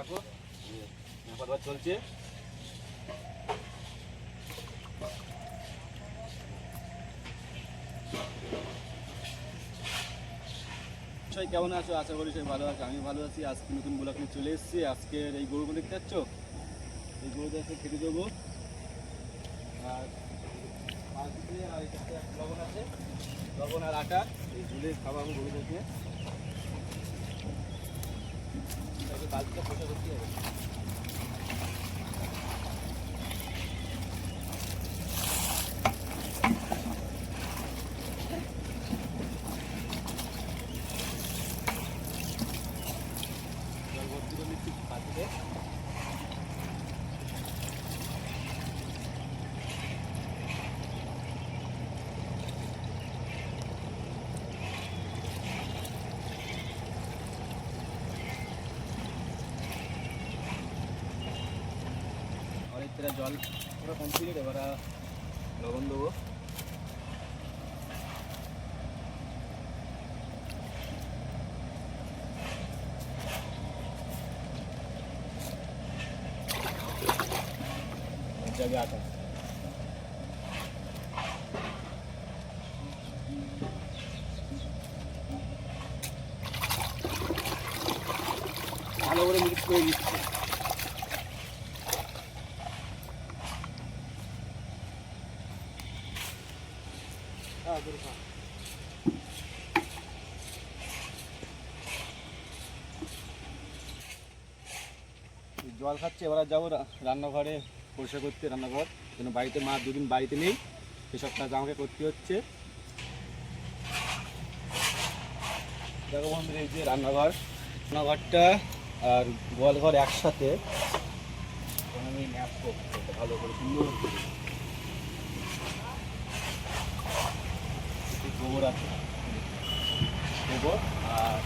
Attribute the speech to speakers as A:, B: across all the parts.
A: দেখো। চলছে। সবাই কেমন আছো? আশা করি সবাই ভালো আছে। আমি ভালো আছি। আজকে নতুন ব্লগ নিয়ে চলে এসেছি। আজকের এই গরুগুলো দেখতে পাচ্ছ? এই গরুটা আজকে খেতে দেবো। আর লবণ আছে। লবণ আর আটা। এই ঝুলে খাওয়াবো গরুদেরকে। তাকে বালতিটা পোষা করতে হবে জল ভর্তি করে নিচ্ছি বালতিতে অনেকটা জল পুরো কমপ্লিট এবার লবণ দেবো যাবে আটা ভালো করে মিক্স করে দিচ্ছি জল খাচ্ছে, এবার যাব রান্নাঘরে পরিষ্কার করতে, রান্নাঘর। কেন বাড়িতে মা দুদিন বাড়িতে নেই সেসব কাজ আমাকে করতে হচ্ছে। দেখো বন্ধুরা, এই যে রান্নাঘর। রান্নাঘরটা আর গোয়ালঘর একসাথে। ম্যাপ ভালো করে সুন্দর করে। একটু গোবর আছে। গোবর আর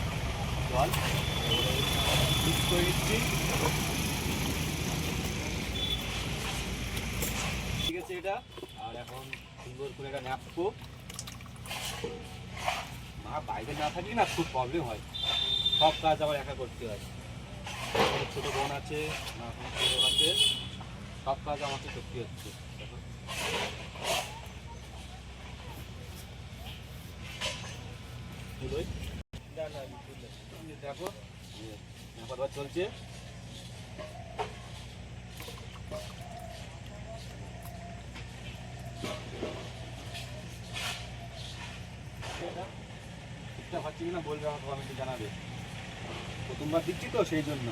A: জল। মিক্স করে ঠিক আছে এটা। আর এখন সুন্দর করে এটা ন্যাপকো মা, বাইরে না থাকলে না খুব প্রবলেম হয়। সব কাজ আবার একা করতে হয়। ছোট বোন আছে, মা ছোট আছে। সব কাজ আমাকে করতে হচ্ছে। দেখো। চলছে। ঠিকঠাক হচ্ছে কিনা বলবে আমাকে কমেন্টে জানাবে। প্রথমবার দিচ্ছি তো সেই জন্য।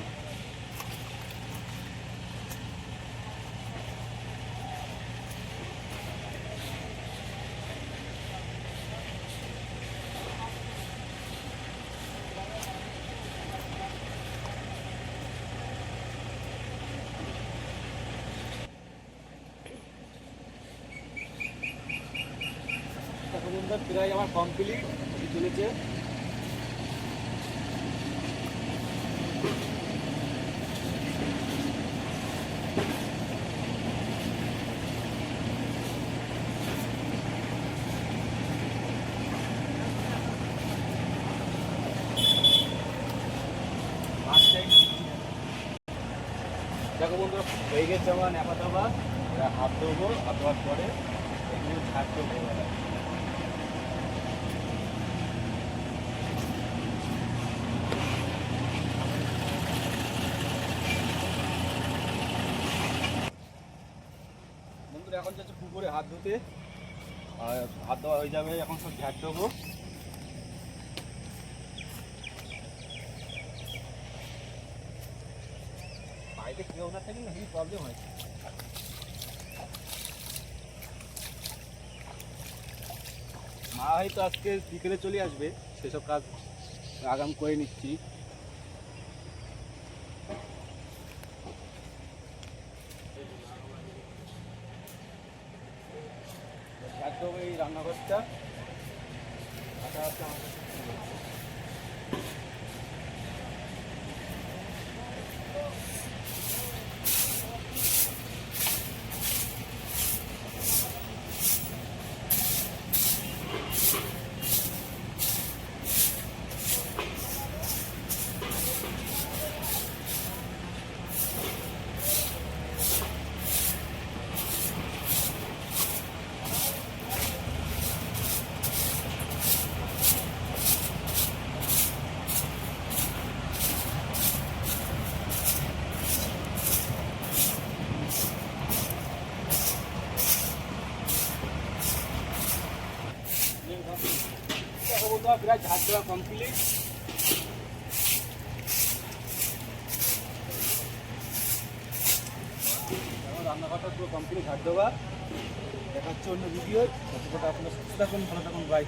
A: বন্ধুরা, প্রায় আমার কমপ্লিট চলেছে। দেখো বন্ধুরা হয়ে গেছে আমার নেপা দাবা হাত দেবো হাত দেওয়ার পরে এগুলো ছাড় দেবো বন্ধুরা, এখন যাচ্ছে পুকুরে হাত ধুতে। আর হাত দেওয়া হয়ে যাবে, এখন সব দেবো। কেউ না থাকলে কি প্রবলেম হয়। মা হয়তো আজকে বিকেলে চলে আসবে, সেসব কাজ আগাম করে নিচ্ছি। একদম এই রান্নাঘরটা। দেওয়া প্রায় ঝাঁট দেওয়া কমপ্লিট। রান্নাঘরটা পুরো কমপ্লিট ঝাঁট দেওয়া। দেখাচ্ছে অন্য ভিডিও আপনার সুস্থ থাকুন, ভালো থাকুন বাই